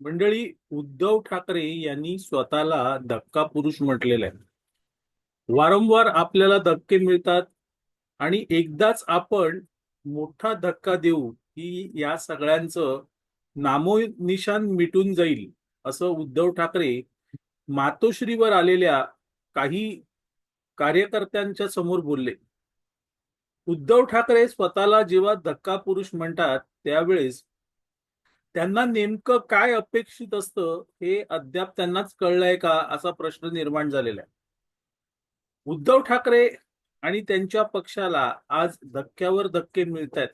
मंडळी उद्धव ठाकरे यांनी स्वतःला धक्का पुरुष म्हटलेला आहे. वारंवार आपल्याला धक्के मिळतात आणि एकदाच आपण मोठा धक्का देऊ की या सगळ्यांचं नामोनिशान मिटून जाईल असं उद्धव ठाकरे मातोश्रीवर आलेल्या काही कार्यकर्त्यांच्या समोर बोलले. उद्धव ठाकरे स्वतःला जेव्हा धक्का पुरुष म्हणतात त्यावेळेस त्यांना नेमकं काय अपेक्षित असतं हे अद्याप त्यांनाच कळलंय का असा प्रश्न निर्माण झालेला आहे. उद्धव ठाकरे आणि त्यांच्या पक्षाला आज धक्क्यावर धक्के मिळत आहेत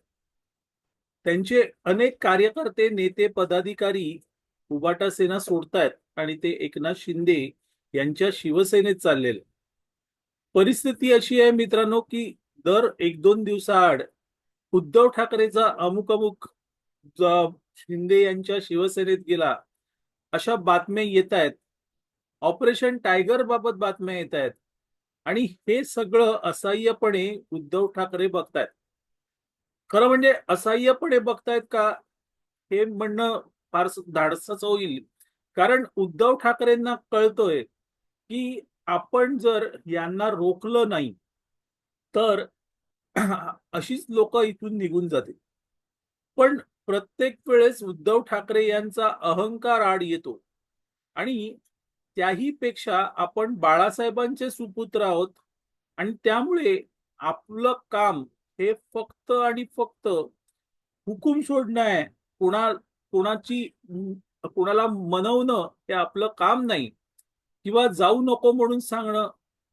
त्यांचे अनेक कार्यकर्ते नेते पदाधिकारी उबाटा सेना सोडतायत आणि ते एकनाथ शिंदे यांच्या शिवसेनेत चाललेले परिस्थिती अशी आहे मित्रांनो की दर एक दोन दिवसाआड उद्धव ठाकरेचा अमुक अमुक शिंदे यांच्या शिवसेनेत गेला. अशा बातम्या येत आहेत. ऑपरेशन टायगर बाबत बातम्या येत आहेत. आणि हे सगळं असह्यपणे उद्धव ठाकरे बघतायत. खरं म्हणजे असह्यपणे बघतायत का? हे म्हणणं फार धाडसच होईल. कारण उद्धव ठाकरेंना कळतोय की आपण जर यांना रोखलं नाही तर अशीच लोक इथून निघून जातील. पण प्रत्येक वेळेस उद्धव ठाकरे यांचा अहंकार आड येतो. आणि त्याही पेक्षा आपण बाळासाहेबांचे सुपुत्र आहोत. आणि त्यामुळे आपलं काम हे फक्त आणि फक्त हुकूम सोडणं आहे. कोणा कोणाची कोणाला मनवणं हे आपलं काम नाही. किंवा जाऊ नको म्हणून सांगणं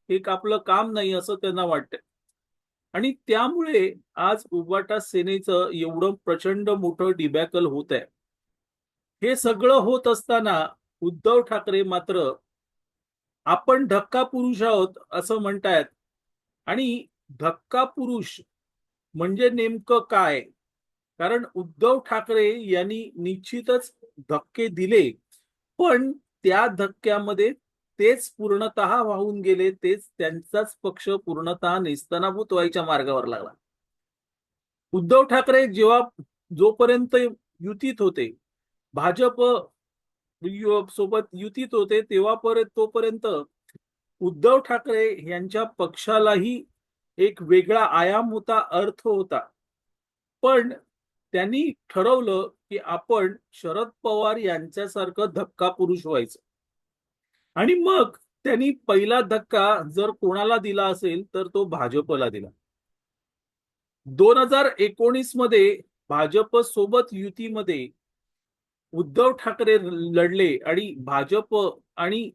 हे आपलं काम नाही असं त्यांना वाटतंय. आणि त्यामुळे आज उबाटा सेनेचं एवढं प्रचंड मोठं डिबॅकल होत आहे हे सगळं होत असताना उद्धव ठाकरे मात्र आपण धक्का पुरुष आहोत असं म्हणतायत. आणि धक्का पुरुष म्हणजे नेमकं काय? कारण उद्धव ठाकरे यांनी निश्चितच धक्के दिले. पण त्या धक्क्यामध्ये तेच पूर्णतः वाहून गेले तेच त्यांचाच पक्ष पूर्णतः निस्तनाभूत व्हायच्या मार्गावर लागला. उद्धव ठाकरे जेव्हा जोपर्यंत युतीत होते भाजप सोबत युतीत होते तेव्हा परत तोपर्यंत उद्धव ठाकरे यांच्या पक्षालाही एक वेगळा आयाम होता अर्थ होता. पण त्यांनी ठरवलं की आपण शरद पवार यांच्यासारखं धक्का पुरुष व्हायचं. आणि मग त्यांनी पहिला धक्का जर कोणाला दिला असेल तर तो भाजपला दिला. दोन हजार एकोणीसमध्ये भाजप सोबत युतीमध्ये उद्धव ठाकरे लढले आणि भाजप आणि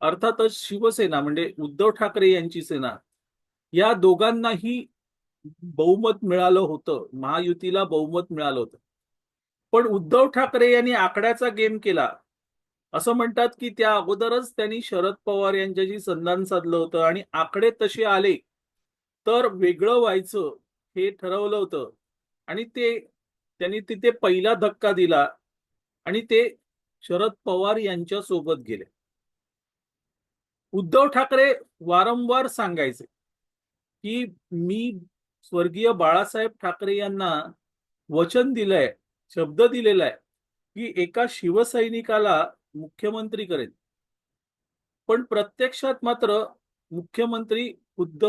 अर्थातच शिवसेना म्हणजे उद्धव ठाकरे यांची सेना या दोघांनाही बहुमत मिळालं होतं. महायुतीला बहुमत मिळालं होतं. पण उद्धव ठाकरे यांनी आकड्याचा गेम केला. असं म्हणतात की त्या अगोदरच त्यांनी शरद पवार यांच्याशी संधान साधलं होतं आणि आकडे तसे आले तर वेगळं व्हायचं हे ठरवलं होतं. आणि ते त्यांनी तिथे पहिला धक्का दिला आणि ते शरद पवार यांच्या सोबत गेले. उद्धव ठाकरे वारंवार सांगायचे की मी स्वर्गीय बाळासाहेब ठाकरे यांना वचन दिलंय शब्द दिलेला आहे की एका शिवसैनिकाला मुख्यमंत्री करेल. पण प्रत्यक्षात मात्र मुख्यमंत्री खुद्द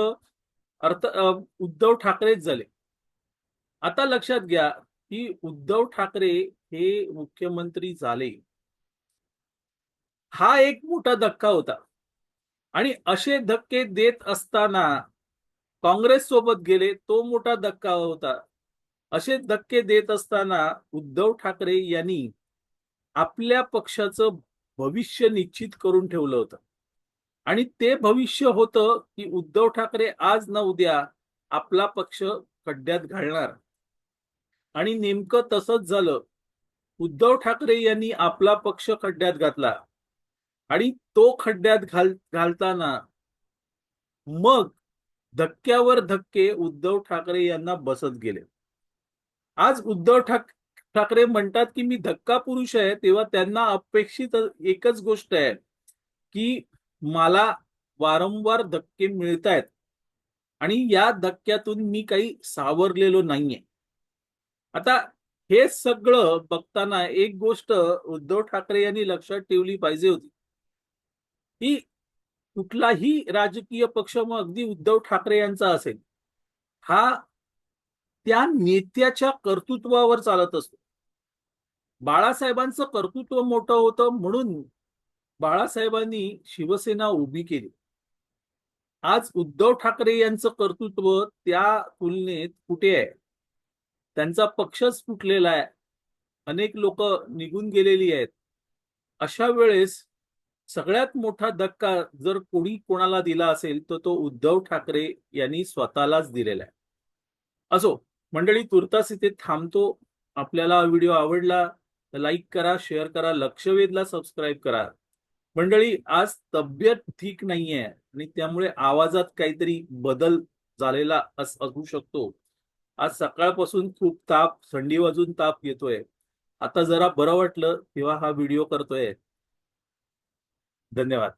अर्थ उद्धव ठाकरेच झाले. आता लक्षात घ्या की उद्धव ठाकरे हे मुख्यमंत्री झाले. हा एक मोठा धक्का होता. आणि असे धक्के देत असताना काँग्रेस सोबत गेले तो मोठा धक्का होता. असे धक्के देत असताना उद्धव ठाकरे यांनी आपल्या पक्षाचं भविष्य निश्चित करून ठेवलं होतं. आणि ते भविष्य होतं की उद्धव ठाकरे आज न उद्या आपला पक्ष खड्ड्यात घालणार. आणि नेमकं तसंच झालं. उद्धव ठाकरे यांनी आपला पक्ष खड्ड्यात घातला. आणि तो खड्ड्यात घाल घालताना मग धक्क्यावर धक्के उद्धव ठाकरे यांना बसत गेले. आज उद्धव ठाक ठाकरे म्हणतात की मी धक्का पुरुष आहे तेव्हा त्यांना अपेक्षित एकच गोष्ट आहे की मला वारंवार धक्के मिळत आहेत आणि या धक्क्यातून मी काही सावरलेलो नाहीये. आता हे सगळं बघताना एक गोष्ट उद्धव ठाकरे यांनी लक्षात ठेवली पाहिजे होती. की कुठलाही राजकीय पक्ष मग अगदी उद्धव ठाकरे यांचा असेल हा त्या नेत्याच्या कर्तृत्वावर चालत असतो. बाळासाहेबांचं कर्तृत्व मोठं होतं म्हणून बाळासाहेबांनी शिवसेना उभी केली. आज उद्धव ठाकरे यांचं कर्तृत्व त्या तुलनेत कुठे आहे? त्यांचा पक्षच फुटलेला आहे. अनेक लोक निघून गेलेली आहेत. अशा वेळेस सगळ्यात मोठा धक्का जर कोणी कोणाला दिला असेल तर तो उद्धव ठाकरे यांनी स्वतःलाच दिलेला आहे. असो मंडळी तुर्तास इथे थांबतो. आपल्याला व्हिडिओ आवडला लाईक करा शेअर करा लक्षवेधला सबस्क्राईब करा. मंडळी आज तब्येत ठीक नाहीये आणि त्यामुळे आवाजात काहीतरी बदल झालेला असू शकतो. आज सकाळपासून खूप ताप थंडी वाजून ताप येतोय. आता जरा बरं वाटलं तेव्हा हा व्हिडिओ करतोय. धन्यवाद.